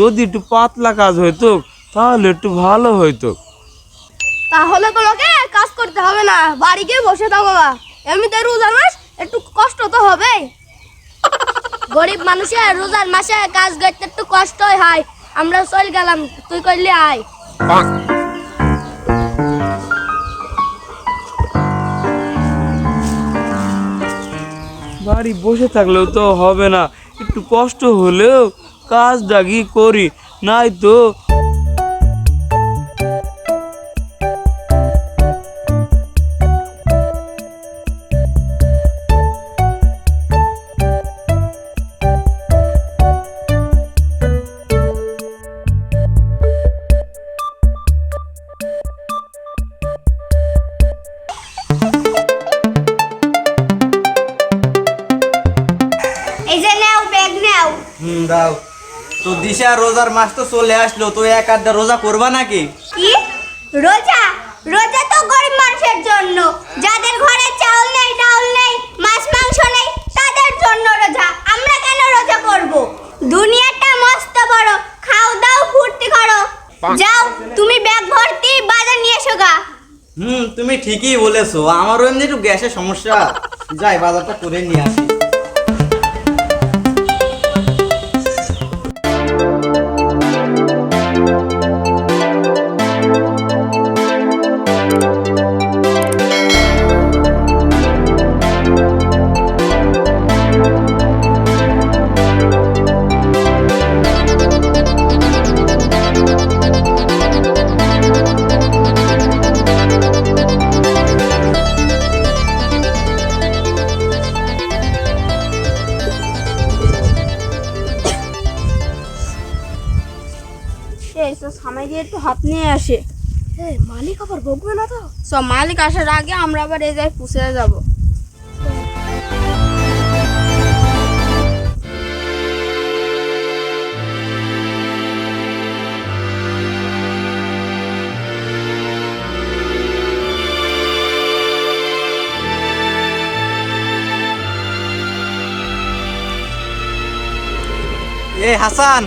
যদি একটু পাতলা কাজ হইতো তাহলে একটু ভালো হইতো। তাহলে তোমাকে কাজ করতে হবে না বাড়ি গিয়ে বসে থাকো গা। এমনিতে রোজার মাস একটু কষ্ট তো হবে। গরিব মানুষের রোজার মাসে কাজ করতে একটু কষ্টই হয়। আমরা চল গেলাম তুই করলে আয়। বাড়ি বসে থাকলেও তো হবে না একটু কষ্ট হলেও কাজটা কি করি নাই তো এই যে নাও ব্যাগ নাও। হুম দাও। তো দিশা রোজার মাস তো চলে আসলো তো এক আধটা রোজা করবা নাকি? কি? রোজা? রোজা তো গরিব মানুষের জন্য। যাদের ঘরে চাউল নেই ডাউল নেই মাছ মাংস নেই তাদের জন্য রোজা। আমরা কেন রোজা করব? দুনিয়াটা মস্ত বড়। খাও দাও ফুর্তি করো। যাও তুমি ব্যাগ ভর্তি বাজার নিয়ে এসো গা। হুম তুমি ঠিকই বলেছ। আমারও এমনি একটু গ্যাসের সমস্যা। যাই বাজারটা করে নিয়ে আসি। সামনে দিয়ে একটু হাত নিয়ে আসে। মালিক আবার বকবে না তো? সব মালিক আসার আগে আমরা আবার এই জায়গায় পুষে যাব। এ হাসান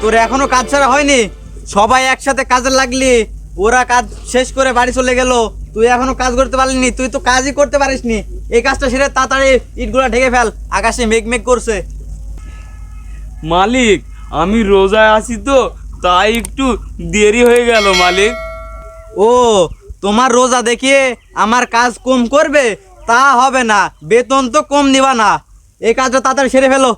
তোর এখনও কাজ ছাড়া হয়নি। সবাই একসাথে কাজে লাগলি। ওরা কাজ শেষ করে বাড়ি চলে গেল। তুই এখনও কাজ করতে পারলিনি তুই তো কাজই করতে পারিসনি। এই কাজটা সেরে তাড়াতাড়ি ইটগুলো ঢেকে ফেল আকাশে মেঘ মেঘ করছে। মালিক আমি রোজায় আছি তো তাই একটু দেরি হয়ে গেল মালিক। ও তোমার রোজা দেখিয়ে আমার কাজ কম করবে? তা হবে না বেতন তো কম নিবা না। এই কাজটা তাড়াতাড়ি সেরে ফেলো।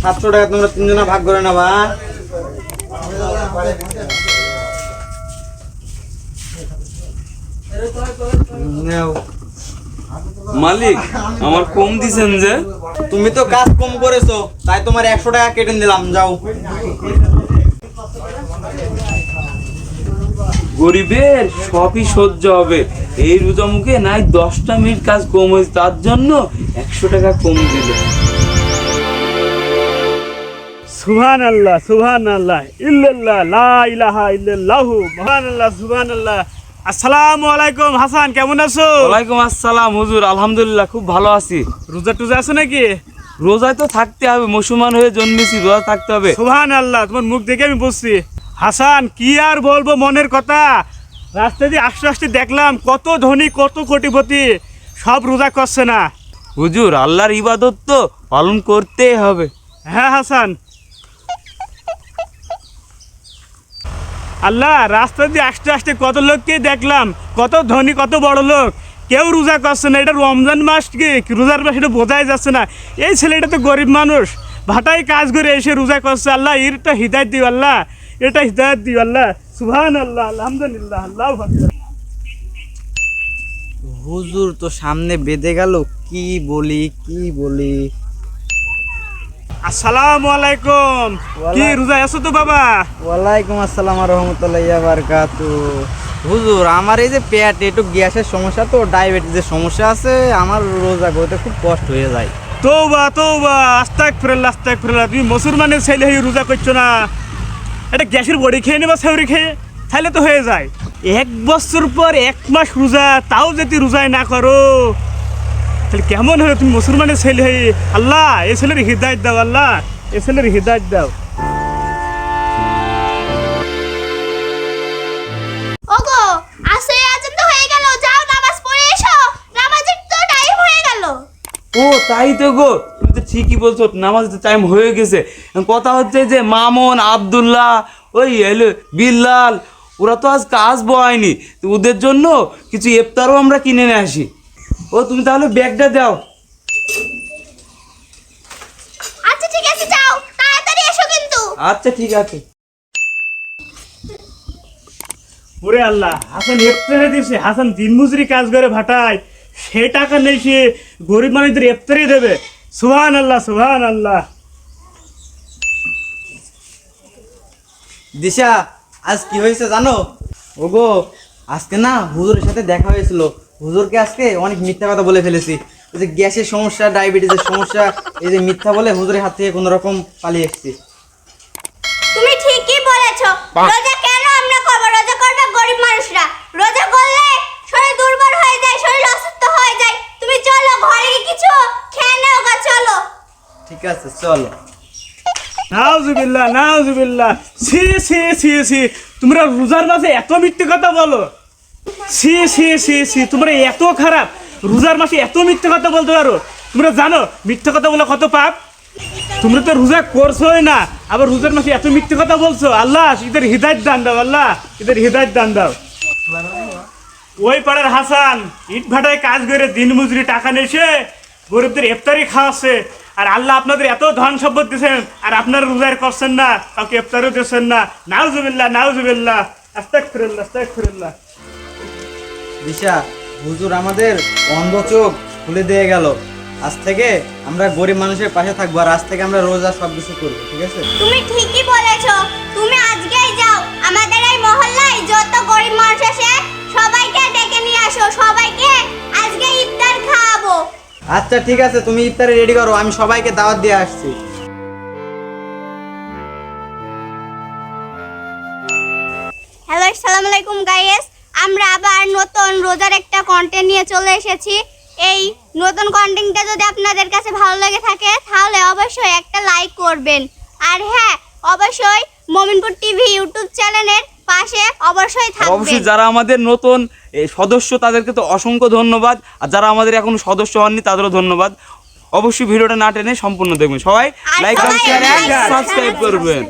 সাতশো টাকা তোমরা তিনজনা ভাগ করে নেবা মালিক আমার কম দিছেন যে। তুমি তো কাজ কম করেছ তাই তোমার একশো টাকা কেটে দিলাম যাও। গরিবের সবই সহ্য হবে। এই রোজা মুখে নাই দশটা মিনিট কাজ কম হয়েছে তার জন্য একশো টাকা কম দিল। সুবহান আল্লাহ সুবহান আল্লাহ ইল্লাল্লাহ লা ইলাহা ইল্লাল্লাহু মহান আল্লাহ সুবহান আল্লাহ আসসালামু আলাইকুম হাসান কেমন আছো? ওয়ালাইকুম আসসালাম হুজুর আলহামদুলিল্লাহ খুব ভালো আছি। রোজা টুজা আছো নাকি? রোজায় তো থাকতে হবে মুসলমান হয়ে জন্মেছি রোজা থাকতে হবে। সুবহান আল্লাহ তোমার মুখ দেখে আমি বুঝছি। হাসান কি আর বলব মনের কথা? রাস্তা দিয়ে আস্তে আস্তে দেখলাম কত ধনী কত কোটিপতি সব রোজা করছে না। হুজুর আল্লাহর ইবাদত তো পালন করতেই হবে। হ্যাঁ হাসান। আল্লাহ রাস্তা দিয়ে আস্তে আস্তে কত লোককে দেখলাম কত ধনী কত বড় লোক। কেউ রোজা করছে না এটা রমজান মাস কি? রোজার মাস এটা বোঝাই যাচ্ছে না। এই ছেলেটা তো গরিব মানুষ ভাটাই কাজ করে এসে রোজা করছে। আল্লাহ এটা হৃদায়ত দিও আল্লাহ এটা হৃদায়ত দিও আল্লাহ। সুবহান আল্লাহ আলহামদুলিল্লাহ আল্লাহ হুজুর তো সামনে বেঁধে গেল কি বলি কি বলি? আসসালামু আলাইকুম। কি রোজা আছো তো বাবা? ওয়ালাইকুম আসসালাম রহমতুল্লাহ বারকাতু হুজুর আমার এই যে পেট একটু গ্যাসের সমস্যা তো ডায়াবেটিসের সমস্যা আছে আমার রোজা করতে খুব কষ্ট হয়ে যায়। তৌবা তৌবা আস্তাক ফিরাল্লাহ আস্তাক ফিরাল্লাহ তুমি মুসলমানের ছেলে হয়ে রোজা করছ না? এটা গ্যাসের বড়ি খেয়ে নেবা সেউরি খেয়ে। তাহলে তো হয়ে যায়। এক বছর পর এক মাস রোজা তাও যদি রোজায় না করো তাহলে কেমন হলো তুমি মুসলমানের ছেলে হয়ে আল্লাহ এ ছেলের হৃদায়ত দাও আল্লাহ এ ছেলের হৃদায়ত দাও। ওগো আসে আজান তো হয়ে গেল যাও নামাজ পড়ে এসো। নামাজের তো টাইম হয়ে গেল। ও তাই তো গো। ঠিকই বলছো নামাজ টাইম হয়ে গেছে। কথা হচ্ছে যে মামুন আব্দুল্লাহ ওই এলো বিল্লাল ওরা তো আজ হয়নি। তো ওদের জন্য কিছু ইফতারও আমরা কিনে নিয়ে আসি। ও তুমি তাহলে ব্যাগটা দাও। আচ্ছা ঠিক আছে যাও। তাড়াতাড়ি এসো কিন্তু। আচ্ছা ঠিক আছে। ওরে আল্লাহ হাসান ইফতারে দিছে। হাসান দিনমজুরি কাজ করে ভাটায়। সে টাকা নেই সে গরিব মানুষদের ইফতারি দেবে। সুহান আল্লাহ সুহান আল্লাহ দিশা আজ কি হয়েছে জানো? ওগো আজকে না হুজুরের সাথে দেখা হয়েছিল। হুজুরকে আজকে অনেক মিথ্যা কথা বলে ফেলেছি। ওই যে গ্যাসের সমস্যা ডায়াবেটিসের সমস্যা এই যে মিথ্যা বলে হুজুরের হাত থেকে কোনো রকম পালিয়ে এসেছি। তুমি ঠিকই বলেছ। রোজা কেন আমরা করব রোজা করবে গরিব মানুষরা। রোজা করলে শরীর দুর্বল হয়ে যায় শরীর অসুস্থ হয়ে যায় তুমি চলো ঘরে গিয়ে কিছু খেয়ে নাও গা চলো ঠিক আছে, চলো। নাউজুবিল্লাহ নাউজুবিল্লাহ। সি সি সি সি তোমরা রোজার মাসে এত মিথ্যে কথা বলো। সি সি সি সি তোমরা এত খারাপ। রোজার মাসে এত মিথ্যে কথা বলতে পারো। তোমরা জানো, মিথ্যে কথা বলে কত পাপ? তোমরা তো রোজা করছোই না, আবার রোজার মাসে এত মিথ্যে কথা বলছো। আল্লাহ, এদের হৃদায়ত দান দাও, আল্লাহ, এদের হৃদায়ত দান দাও। ওই পাড়ার হাসান ইট ভাটায় কাজ করে দিন মজুরি টাকা নেছে গরিবদের ইফতারি খাওয়াচ্ছে। আর আল্লাহ আপনাদের এত ধন সম্পদ দিয়েছেন আর আপনারা রোজার করছেন না কাউকে ইফতারও দিচ্ছেন না। নাউজুবিল্লাহ নাউজুবিল্লাহ। আস্তাক ফিরল্লাহ আস্তাক ফিরল্লাহ দিশা হুজুর আমাদের অন্ধ চোখ খুলে দিয়ে গেল। আজ থেকে আমরা গরিব মানুষের পাশে থাকব আর আজ থেকে আমরা রোজা সব কিছু করব ঠিক আছে? তুমি ঠিকই বলেছ। তুমি আজকেই যাও। আমাদের এই মহল্লায় যত গরিব মানুষ আছে সবাইকে ডেকে নিয়ে আসো। সবাইকে আজকে ইফতার খাওয়াবো। আচ্ছা ঠিক আছে, তুমি ইফতারে রেডি করো, আমি সবাইকে দাওয়াত দিয়ে আসছি। হ্যালো আসসালামু আলাইকুম গাইস আমরা আবার নতুন রোজার একটা কন্টেন্ট নিয়ে চলে এসেছি। এই নতুন কন্টেন্টটা যদি আপনাদের কাছে ভালো লেগে থাকে, তাহলে অবশ্যই একটা লাইক করবেন। আর হ্যাঁ অবশ্যই মমিনপুর টিভি ইউটিউব চ্যানেলের পাশে অবশ্যই থাকবেন। অবশ্যই যারা আমাদের নতুন সদস্য তাদেরকে তো অসংখ্য ধন্যবাদ। আর যারা আমাদের এখন সদস্য হননি তাদেরও ধন্যবাদ। অবশ্যই ভিডিওটা না টেনে সম্পূর্ণ দেখবেন। সবাই like comment share like, subscribe করবেন।